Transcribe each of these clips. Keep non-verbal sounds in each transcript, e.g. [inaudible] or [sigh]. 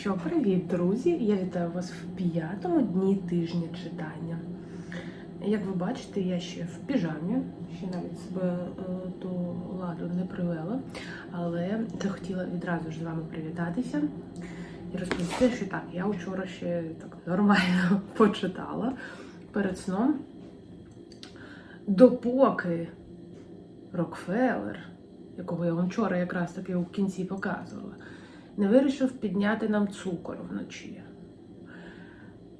Що, привіт, друзі! Я вітаю вас в п'ятому дні тижня читання. Як ви бачите, я ще в піжамі, ще навіть себе е, до ладу не привела, але захотіла відразу ж з вами привітатися і розповісти, що так, я вчора ще так нормально [laughs] почитала перед сном. Допоки Рокфеллер, якого я вам вчора якраз таки у кінці показувала, не вирішив підняти нам цукор вночі.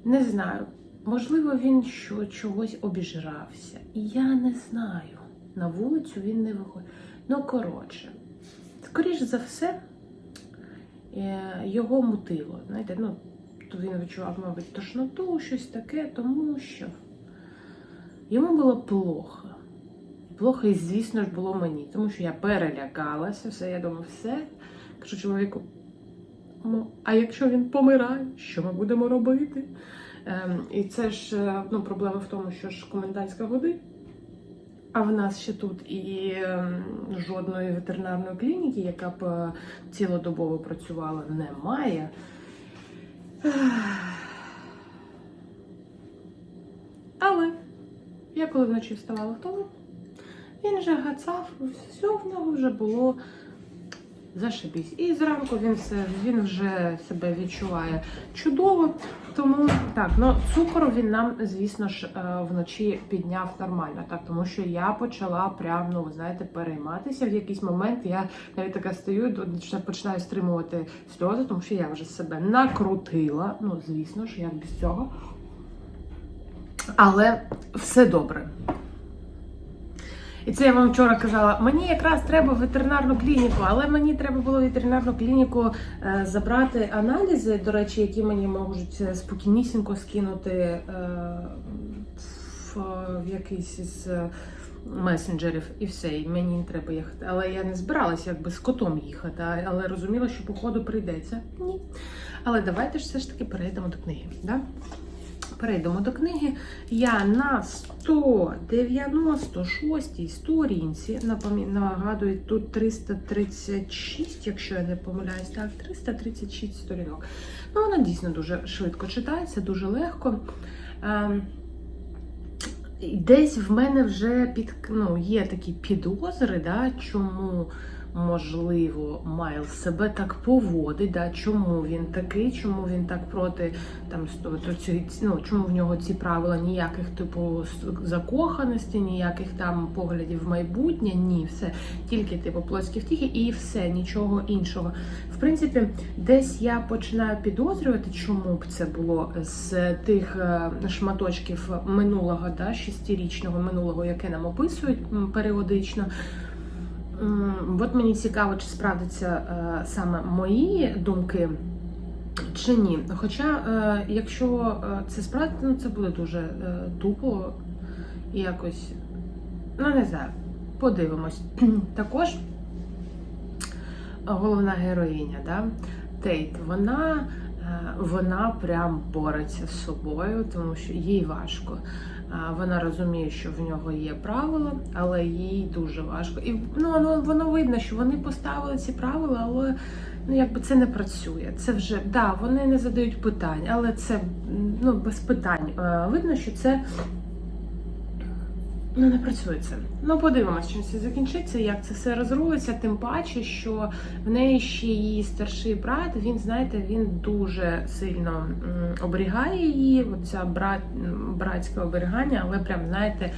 Не знаю, можливо, він що, чогось обіжрався. І я не знаю. На вулицю він не виходить. Ну, коротше, скоріш за все, е, його мутило. Знаєте, ну, то він відчував, мабуть, тошноту, щось таке, тому що йому було плохо. Плохо, і, звісно ж, було мені, тому що я перелякалася, все, я думаю, все. Кажу чоловіку, а якщо він помирає, що ми будемо робити? Ем, і це ж е, ну, проблема в тому, що ж комендантська година, а в нас ще тут і ем, жодної ветеринарної клініки, яка б е, цілодобово працювала, немає. Але я коли вночі вставала в туалет, він вже гацав, все в нього вже було зашибісь. І зранку він все, він вже себе відчуває чудово. Тому так, ну цукор він нам, звісно ж, е, вночі підняв нормально, так тому що я почала прям, ну ви знаєте, перейматися. В якийсь момент я навіть така стою, починаю стримувати сльози, тому що я вже себе накрутила. Ну, звісно ж, як без цього. Але все добре. І це я вам вчора казала. Мені якраз треба ветеринарну клініку, але мені треба було ветеринарну клініку е, забрати аналізи, до речі, які мені можуть е, спокійнісінько скинути е, в, якийсь із месенджерів, і все. І мені не треба їхати. Але я не збиралася якби з котом їхати, але розуміла, що походу прийдеться. Ні. Але давайте ж все ж таки перейдемо до книги. Да? Перейдемо до книги. Я на 196 сторінці, нагадую, тут 336, якщо я не помиляюсь, так, 336 сторінок. Ну, вона дійсно дуже швидко читається, дуже легко. Ем, Десь в мене вже під, ну, є такі підозри, да, чому можливо Майл себе так поводить, да, чому він такий, чому він так проти там ну, чому в нього ці правила ніяких типу закоханості, ніяких там поглядів в майбутнє, ні, все тільки типу плотські втіхи і все, нічого іншого. В принципі, десь я починаю підозрювати, чому б це було з тих е, шматочків минулого, да, шестирічного минулого, яке нам описують періодично. От мені цікаво, чи справдяться е, саме мої думки. Чи ні? Хоча, е, якщо е, це справді, ну це буде дуже тупо і якось, ну не знаю, подивимось. [clears throat] Також головна героїня, да? Тейт, вона, вона прям бореться з собою, тому що їй важко. Вона розуміє, що в нього є правила, але їй дуже важко. І ну, воно, видно, що вони поставили ці правила, але ну, якби це не працює. Це вже да, вони не задають питань, але це ну, без питань. Видно, що це ну, не працює це. Ну, подивимось, чим це закінчиться, як це все розрулиться. Тим паче, що в неї ще її старший брат. Він, знаєте, він дуже сильно оберігає її. Оця брат, братське оберігання, але прям, знаєте,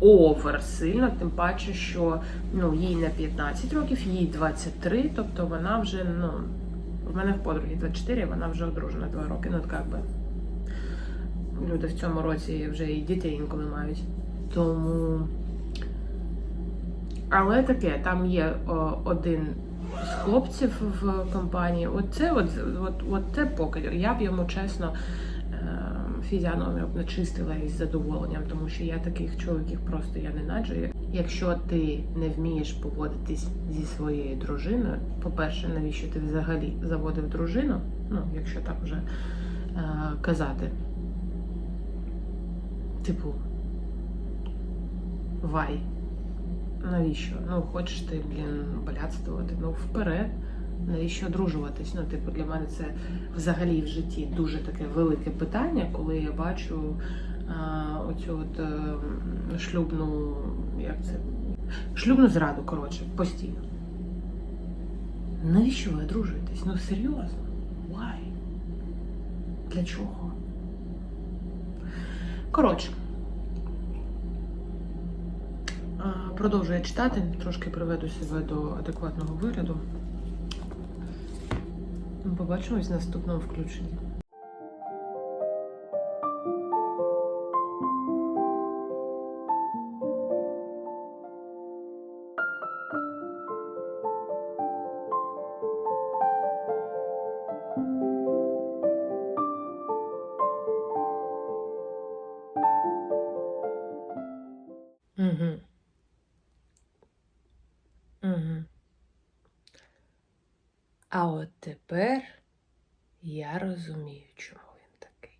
овер сильно, тим паче, що ну, їй не 15 років, їй 23, тобто вона вже, ну, в мене в подругі 24, вона вже одружена 2 роки. Ну, от би люди в цьому році вже і дітей інколи мають. Тому. Але таке, там є о, один з хлопців в компанії. Оце от, от, от це покидьок. Я б йому чесно е, фізіономію б не чистила із задоволенням, тому що я таких чоловіків просто я ненаджу. Якщо ти не вмієш поводитись зі своєю дружиною, по-перше, навіщо ти взагалі заводив дружину? Ну, якщо так вже е, казати. Типу, вай. Навіщо? Ну, хочеш ти, блін, блядствувати, ну вперед. Навіщо одружуватись? Ну, типу, для мене це взагалі в житті дуже таке велике питання, коли я бачу а, оцю от е, шлюбну, як це? Шлюбну зраду, коротше, постійно. Навіщо ви одружуєтесь? Ну серйозно? Why? Для чого? Коротше. А, Продовжую читати, трошки приведу себе до адекватного вигляду. Побачимось в наступному включенні. А от тепер я розумію, чому він такий.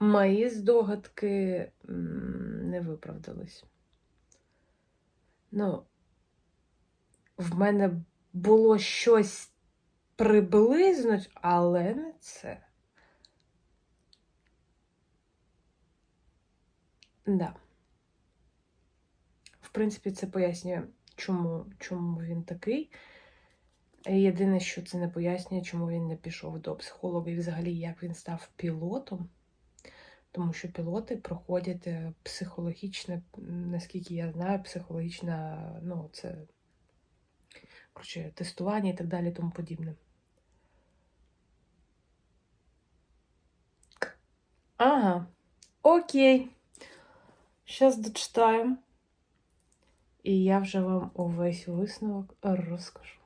Мої здогадки не виправдались. Ну, в мене було щось приблизно, але не це. Да. В принципі, це пояснює, чому, чому він такий. Єдине, що це не пояснює, чому він не пішов до психолога і взагалі як він став пілотом. Тому що пілоти проходять е, психологічне, наскільки я знаю, психологічне, ну, це коротше, тестування і так далі, тому подібне. Ага, окей. Зараз дочитаємо. І я вже вам увесь висновок розкажу.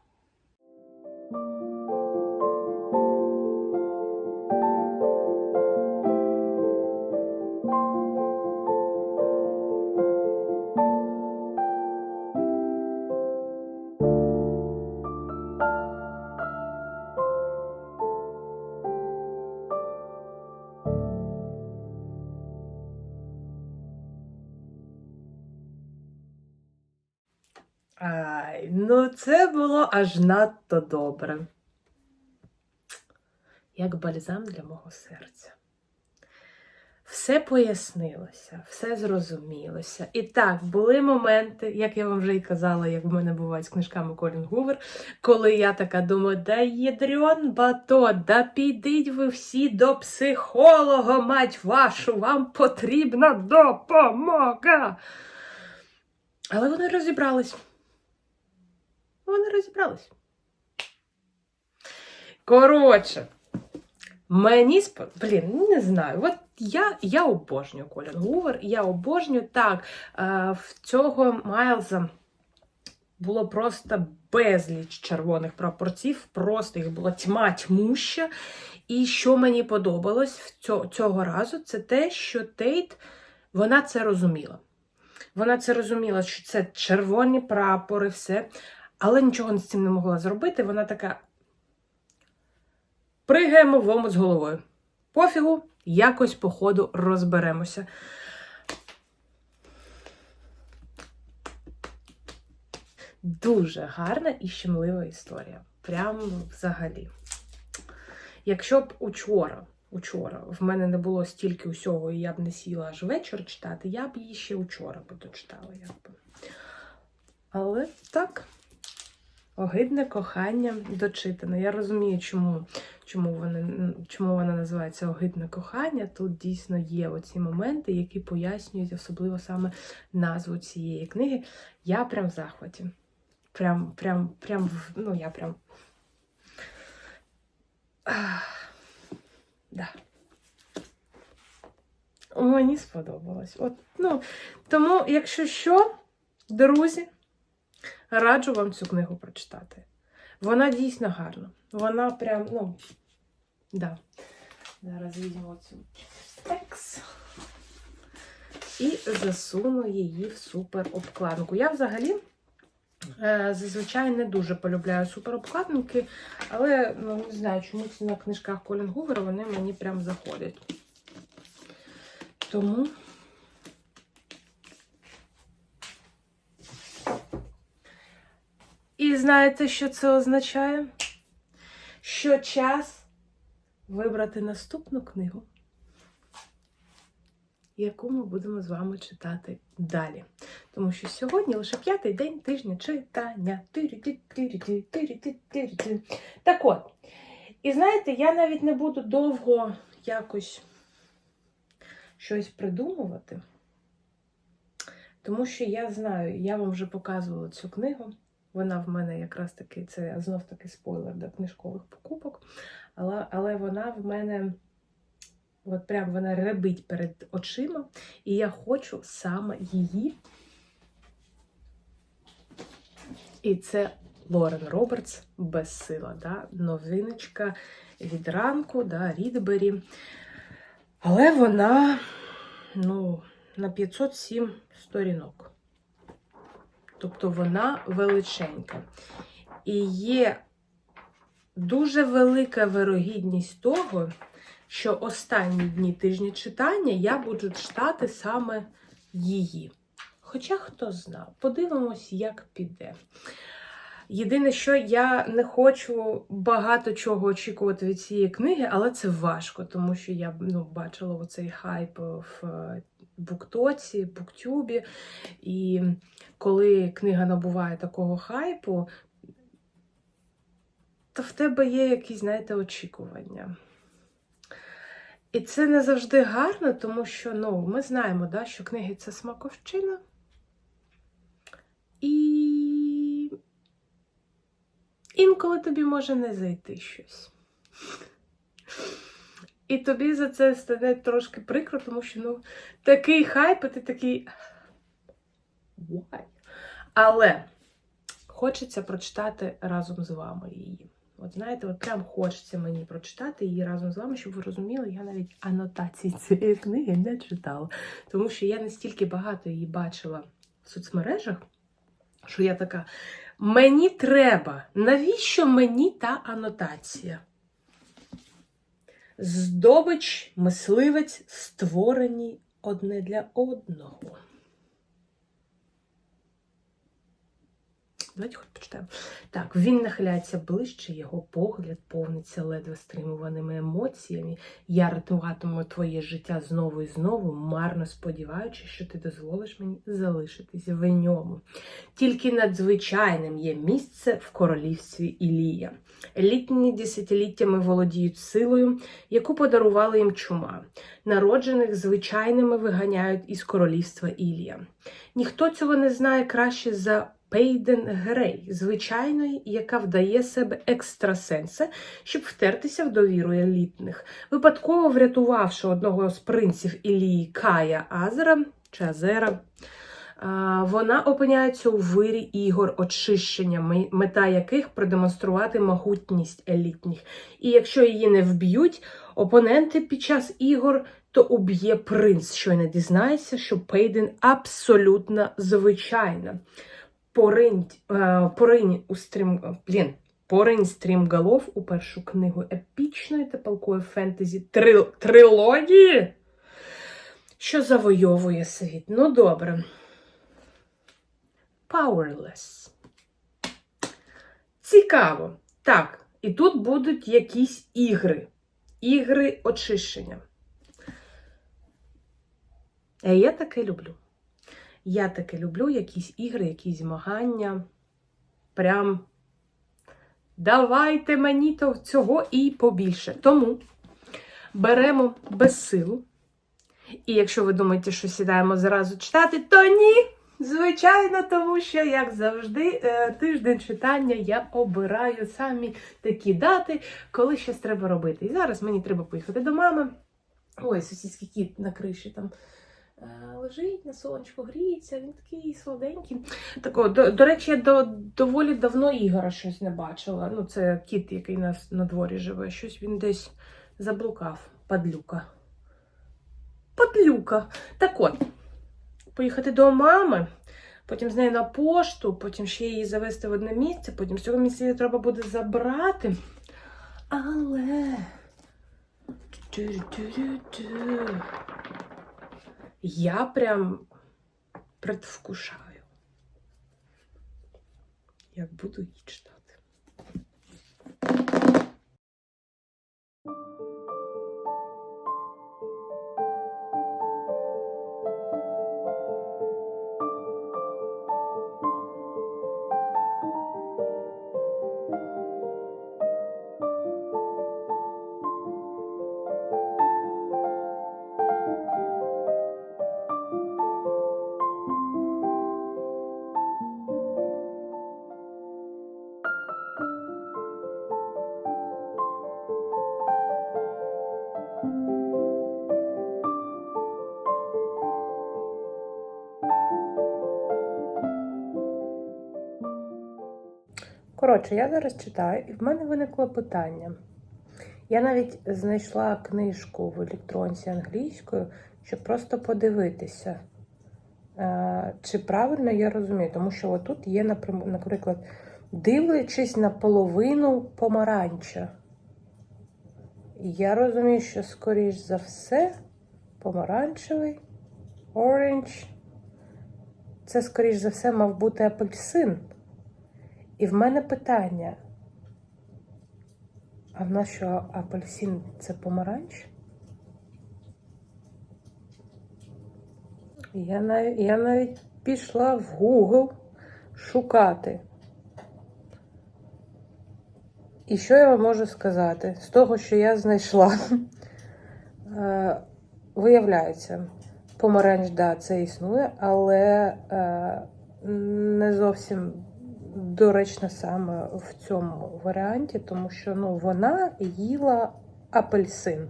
Ай, ну це було аж надто добре. Як бальзам для мого серця. Все пояснилося, все зрозумілося. І так, були моменти, як я вам вже і казала, як в мене бувають з книжками Колін Гувер, коли я така думаю, да єдрьон бато, да підіть ви всі до психолога, мать вашу, вам потрібна допомога. Але вони розібрались. Вони розібрались. Коротше, мені сп... Блін, не знаю. От я, я обожнюю Колін Гувер, я обожнюю так. е, В цього Майлза було просто безліч червоних прапорців, просто їх була тьма тьмуща. І що мені подобалось цього разу, це те, що Тейт вона це розуміла. Вона це розуміла, що це червоні прапори, все, але нічого з цим не могла зробити. Вона така. Пригаємо в омут з головою. Пофігу, якось по ходу розберемося. Дуже гарна і щемлива історія. Прямо взагалі. Якщо б учора, учора в мене не було стільки усього, і я б не сіла аж вечір читати, я б її ще учора дочитала. Але так, огидне кохання дочитане. Я розумію, чому, чому, вона, чому вона називається огидне кохання. Тут дійсно є оці моменти, які пояснюють особливо саме назву цієї книги. Я прям в захваті. Прям, прям, прям, ну я прям. Да. Мені сподобалось. От, ну, тому, якщо що, друзі, раджу вам цю книгу прочитати. Вона дійсно гарна. Вона прям, ну, да. Зараз візьму цю текст і засуну її в супер обкладинку. Я взагалі е, зазвичай не дуже полюбляю суперобкладинки, але ну, не знаю, чому це на книжках Колін Гувера вони мені прям заходять. Тому. І знаєте, що це означає? Що час вибрати наступну книгу, яку ми будемо з вами читати далі. Тому що сьогодні лише п'ятий день тижня читання. Так от, і знаєте, я навіть не буду довго якось щось придумувати, тому що я знаю, я вам вже показувала цю книгу. Вона в мене якраз таки, це знов таки спойлер до книжкових покупок. Але, але вона в мене, от прям вона ребить перед очима, і я хочу саме її. І це Лорен Робертс Безсила. Да? Новиночка від ранку, да, Рідбері. Але вона ну, на 507 сторінок. Тобто вона величенька. І є дуже велика вирогідність того, що останні дні тижня читання я буду читати саме її. Хоча хто знав, подивимось, як піде. Єдине, що я не хочу багато чого очікувати від цієї книги, але це важко, тому що я ну, бачила оцей хайп в буктоці, буктюбі. І коли книга набуває такого хайпу, то в тебе є якісь, знаєте, очікування. І це не завжди гарно, тому що ну, ми знаємо, да, що книги це смаковщина. І інколи тобі може не зайти щось. І тобі за це стане трошки прикро, тому що ну, такий хайп, і ти такий. Why? Але хочеться прочитати разом з вами її. От знаєте, от прям хочеться мені прочитати її разом з вами, щоб ви розуміли, я навіть анотації [laughs] цієї книги не читала. Тому що я настільки багато її бачила в соцмережах, що я така: мені треба, навіщо мені та анотація? Здобич, мисливець, створені одне для одного. Давайте хоч почитаємо. Так, він нахиляється ближче, його погляд повниться ледве стримуваними емоціями. Я рятуватиму твоє життя знову і знову, марно сподіваючись, що ти дозволиш мені залишитися в ньому. Тільки надзвичайним є місце в королівстві Ілія. Елітні десятиліттями володіють силою, яку подарувала їм чума. Народжених звичайними виганяють із королівства Ілія. Ніхто цього не знає краще за Пейден Грей, звичайної, яка вдає себе екстрасенса, щоб втертися в довіру елітних. Випадково врятувавши одного з принців Ілії Кая Азера чи Азера, вона опиняється у вирі ігор очищення, мета яких продемонструвати могутність елітних. І якщо її не вб'ють, опоненти під час ігор. То уб'є принц, що й не дізнається, що Пейден абсолютно звичайна поринь, е, поринь у стрім, блін, поринь стрімголов у першу книгу епічної та палкої фентезі три, трилогії, що завойовує світ. Ну, добре. Powerless. Цікаво. Так, і тут будуть якісь ігри. Ігри очищення. А я таке люблю. Я таке люблю якісь ігри, якісь змагання. Прям давайте мені то цього і побільше. Тому беремо безсилу. І якщо ви думаєте, що сідаємо зразу читати, то ні. Звичайно, тому що, як завжди, е, тиждень читання я обираю самі такі дати, коли щось треба робити. І зараз мені треба поїхати до мами. Ой, сусідський кіт на криші там. Е, лежить на сонечку, гріється, він такий сладенький. Так, до, до речі, я до, доволі давно Ігора щось не бачила. Ну, це кіт, який нас на дворі живе. Щось він десь заблукав. Падлюка. Падлюка. Так от, поїхати до мами, потім з нею на пошту, потім ще її завести в одне місце, потім з цього місця її треба буде забрати. Але. Я прям предвкушаю. як буду її читати. Коротше, я зараз читаю, і в мене виникло питання. Я навіть знайшла книжку в електронці англійською, щоб просто подивитися, е, чи правильно я розумію. Тому що отут є, наприклад, дивлячись на половину помаранча. Я розумію, що, скоріш за все, помаранчевий, оранж, це, скоріш за все, мав бути апельсин. І в мене питання. А в нас що апельсин це помаранч? Я навіть, я навіть пішла в Google шукати. І що я вам можу сказати? З того, що я знайшла, [laughs] е, виявляється, помаранч, да, це існує, але е, не зовсім доречно саме в цьому варіанті, тому що ну, вона їла апельсин,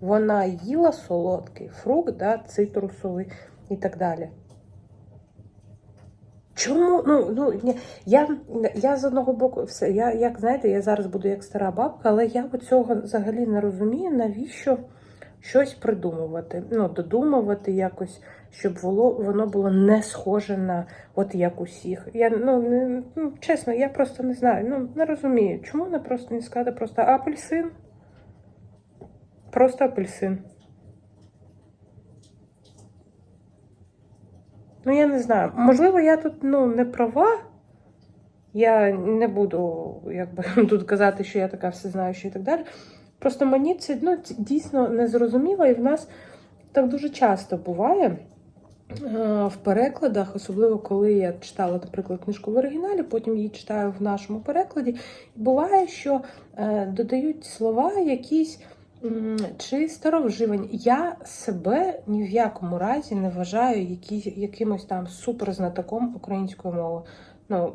вона їла солодкий фрукт, да, цитрусовий і так далі. Чому? Ну, ну, я, я з одного боку, все, я, як знаєте, я зараз буду як стара бабка, але я цього взагалі не розумію, навіщо щось придумувати, ну, додумувати якось, щоб воно, було не схоже на от як усіх. Я, ну, не, ну, чесно, я просто не знаю, ну, не розумію, чому не просто не сказати просто апельсин? Просто апельсин. Ну, я не знаю. Можливо, я тут ну, не права. Я не буду якби, [laughs] тут казати, що я така всезнаюча і так далі. Просто мені це ну, дійсно не зрозуміло, і в нас так дуже часто буває в перекладах, особливо коли я читала, наприклад, книжку в оригіналі, потім її читаю в нашому перекладі. Буває, що е, додають слова якісь чи старовживані. Я себе ні в якому разі не вважаю які, якимось там суперзнатоком української мови. Ну,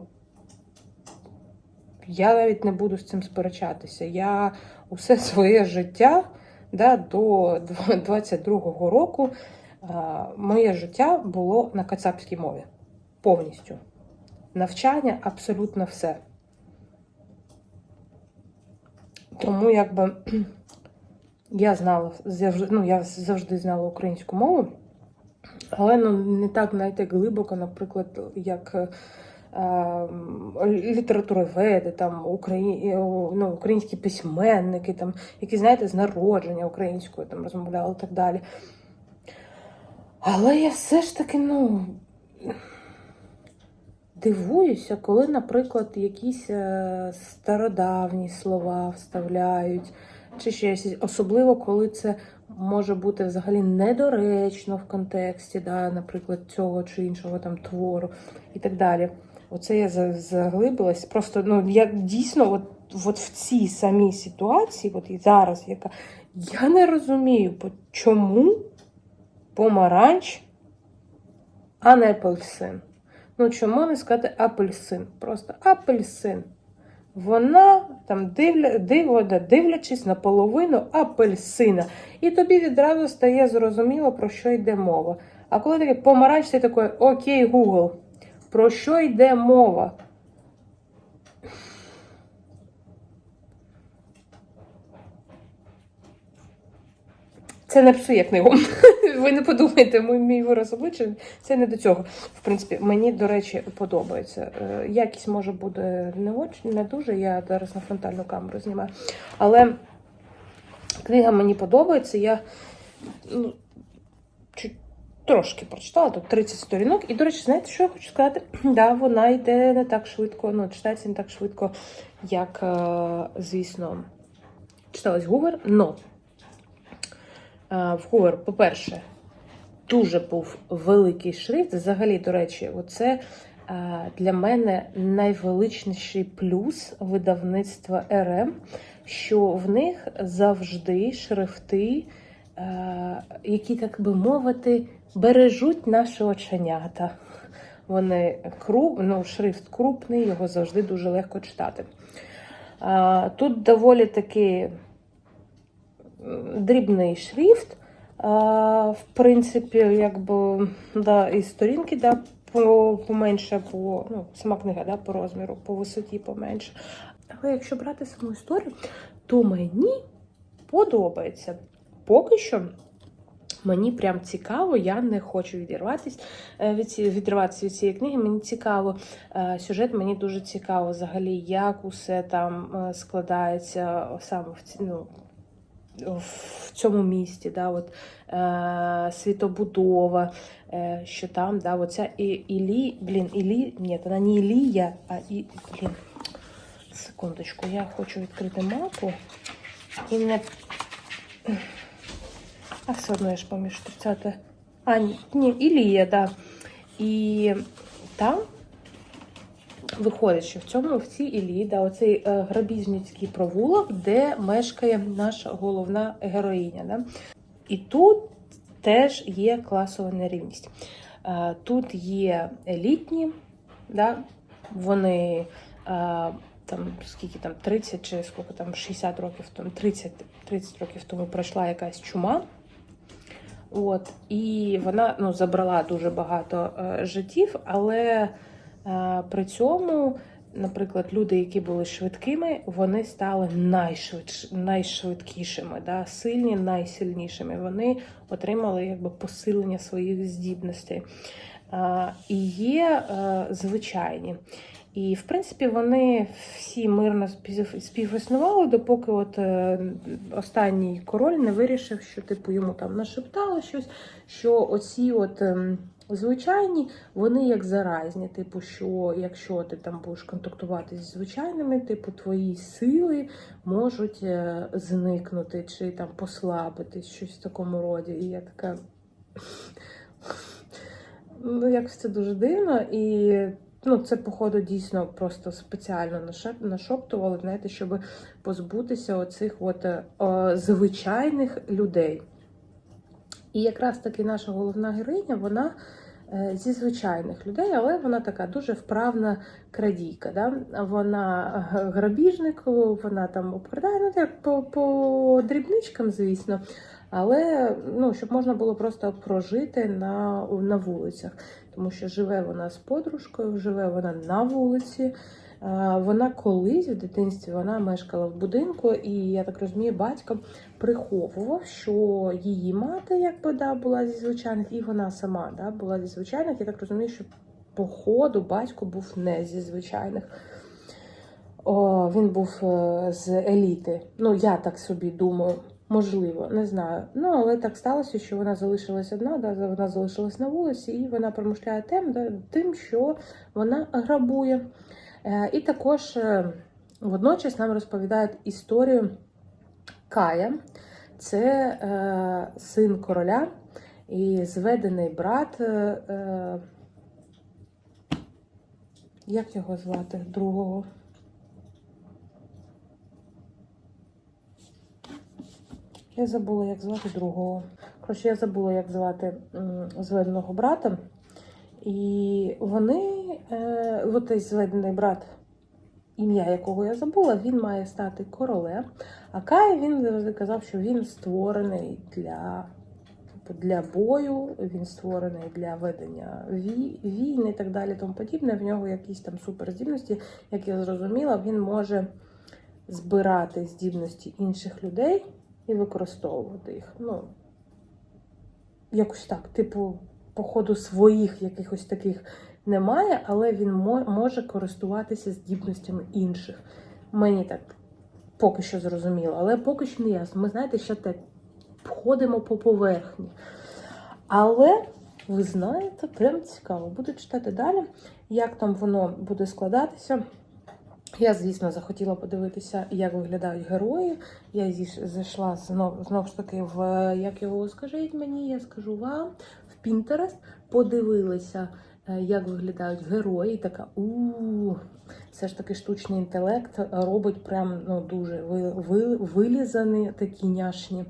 я навіть не буду з цим сперечатися. Я усе [laughs] своє життя да, до 22-го року моє життя було на кацапській мові. Повністю. Навчання абсолютно все. Тому якби [clears throat] я знала ну, я завжди знала українську мову, але ну, не так знаєте, глибоко, наприклад, як е, літературоведи, там, Украї... ну, українські письменники, там, які, знаєте, з народження українською там, розмовляли і так далі. Але я все ж таки, ну, дивуюся, коли, наприклад, якісь е, стародавні слова вставляють, чи щось, особливо коли це може бути взагалі недоречно в контексті, да, наприклад, цього чи іншого там твору і так далі. Оце я заглибилась. Просто ну я дійсно, от, от в цій самій ситуації, от і зараз, яка я не розумію, чому помаранч, а не апельсин. Ну, чому не сказати апельсин? Просто апельсин. Вона там дивля, див, дивлячись на половину апельсина. І тобі відразу стає зрозуміло, про що йде мова. А коли таке помаранч, ти такий, окей, Google, про що йде мова? Це не псує книгу. Ви не подумайте, мій, мій вираз обличчя, це не до цього. В принципі, мені, до речі, подобається. Е, Якість може буде не очень, не дуже. Я зараз на фронтальну камеру знімаю. Але книга мені подобається. Я ну, чуть трошки прочитала, тут 30 сторінок. І, до речі, знаєте, що я хочу сказати? [clears throat] Да, вона йде не так швидко, ну, читається не так швидко, як, е, звісно, читалась Гувер. Но е, в Гувер, по-перше, дуже був великий шрифт. Взагалі, до речі, оце е, для мене найвеличніший плюс видавництва РМ, що в них завжди шрифти, е, які, так би мовити, бережуть наші оченята. Вони круп, ну, шрифт крупний, його завжди дуже легко читати. Е, Тут доволі таки дрібний шрифт. В принципі, якби да, і сторінки да, по, поменше, по, ну, сама книга да, по розміру, по висоті поменше. Але якщо брати саму історію, то мені подобається. Поки що мені прям цікаво, я не хочу відірватися від, ці- відриватися від цієї книги. Мені цікаво, е, сюжет мені дуже цікаво взагалі, як усе там е, складається саме в ці, ну, в цьому місті, да, от, е, світобудова, е, що там, да, оця і, Ілі, блін, Ілі, ні, вона не Ілія, а і, блін, секундочку, я хочу відкрити мапу і не, а все одно я ж поміж 30 а, ні, Ілія, да, і там Виходить, що в цьому в цій Іллі, да, оцей е, грабіжницький провулок, де мешкає наша головна героїня. Да? І тут теж є класова нерівність. Е, тут є елітні, да? вони е, там скільки там 30 чи скільки там 60 років тому, 30, 30 років тому пройшла якась чума. От, і вона ну, забрала дуже багато життів, але При цьому, наприклад, люди, які були швидкими, вони стали найшвидш... найшвидкішими, да? сильні, найсильнішими. Вони отримали якби посилення своїх здібностей. Е, І є е, звичайні. І, в принципі, вони всі мирно співіснували, допоки от е, останній король не вирішив, що типу йому там нашептало щось, що оці от. Звичайні, вони як заразні, типу, що якщо ти там будеш контактувати зі звичайними, типу, твої сили можуть е, зникнути чи там послабитись, щось в такому роді. І я така. Ну, якось це дуже дивно. І ну, це, походу, дійсно просто спеціально нашоптували, знаєте, щоб позбутися оцих от, е, о, звичайних людей. І якраз таки наша головна героїня, вона е, зі звичайних людей, але вона така дуже вправна крадійка. Да? Вона г- грабіжник, вона там обкрадає, ну так по, по дрібничкам, звісно. Але ну, щоб можна було просто прожити на, на вулицях, тому що живе вона з подружкою, живе вона на вулиці. Вона колись в дитинстві вона мешкала в будинку, і я так розумію, батько приховував, що її мати якби да, була зі звичайних, і вона сама да, була зі звичайних. Я так розумію, що по ходу батько був не зі звичайних. О, він був е, з еліти. Ну, я так собі думаю, можливо, не знаю. Ну, але так сталося, що вона залишилась одна, да, вона залишилась на вулиці, і вона промишляє тим, да, тим що вона грабує. Е, І також е, водночас нам розповідають історію Кая. Це е, син короля і зведений брат. Як його звати? Другого? Я забула, як звати другого. Коротше, я забула, як звати зведеного брата. І вони, е, от цей зведений брат, ім'я якого я забула, він має стати королем. А Кай він завжди казав, що він створений для, типу, для бою, він створений для ведення вій- війн і так далі, тому подібне. В нього якісь там суперздібності, як я зрозуміла, він може збирати здібності інших людей і використовувати їх. Ну, якось так, типу, по ходу своїх якихось таких немає, але він може користуватися здібностями інших. Мені так поки що зрозуміло, але поки що не ясно. Ми знаєте, ще так ходимо по поверхні. Але Ви знаєте, прям цікаво. Буду читати далі, як там воно буде складатися. Я, звісно, захотіла подивитися, як виглядають герої. Я зайшла знов, знов ж таки в як його скажіть мені, я скажу вам в Pinterest, подивилася, е, як виглядають герої. Така у все ж таки штучний інтелект робить прям ну, дуже ви, ви, вилізані такі няшні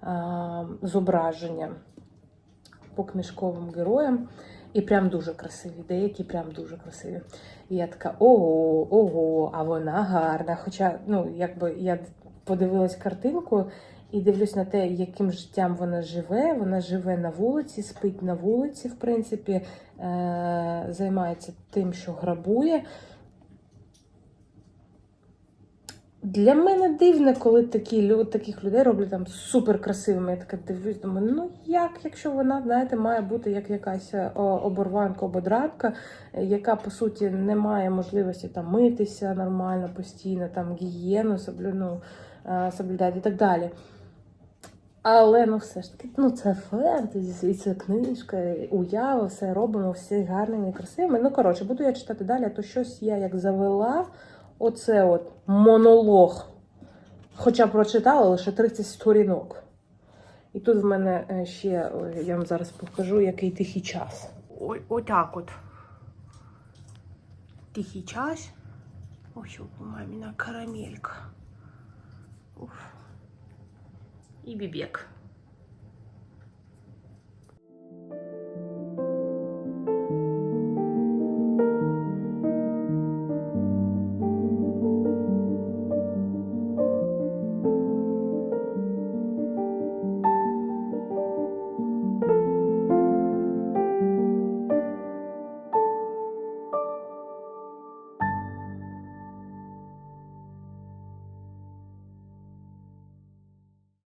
а, зображення по книжковим героям. І прям дуже красиві, деякі прям дуже красиві. І я така, ого, ого, а вона гарна. Хоча, ну, якби я подивилась картинку і дивлюсь на те, яким життям вона живе. Вона живе на вулиці, спить на вулиці, в принципі, е- займається тим, що грабує. Для мене дивно, коли такі, таких людей роблять там супер красивими. Я така дивлюсь, думаю, ну як, якщо вона, знаєте, має бути як якась е, оборванка, ободранка, е, яка по суті не має можливості там митися нормально, постійно, там гігієну ну, е, соблюдати і так далі. Але ну все ж таки, ну це фентезі, і це книжка, уява, все робимо, всі гарними красивими. Ну, коротше, буду я читати далі, то щось я як завела. Оце от монолог. Хоча прочитала лише 30 сторінок. І тут в мене е, ще, я вам зараз покажу, який тихий час. Ой, отак от. Тихий час. Ось у маміна карамелька. Уф. І бібек.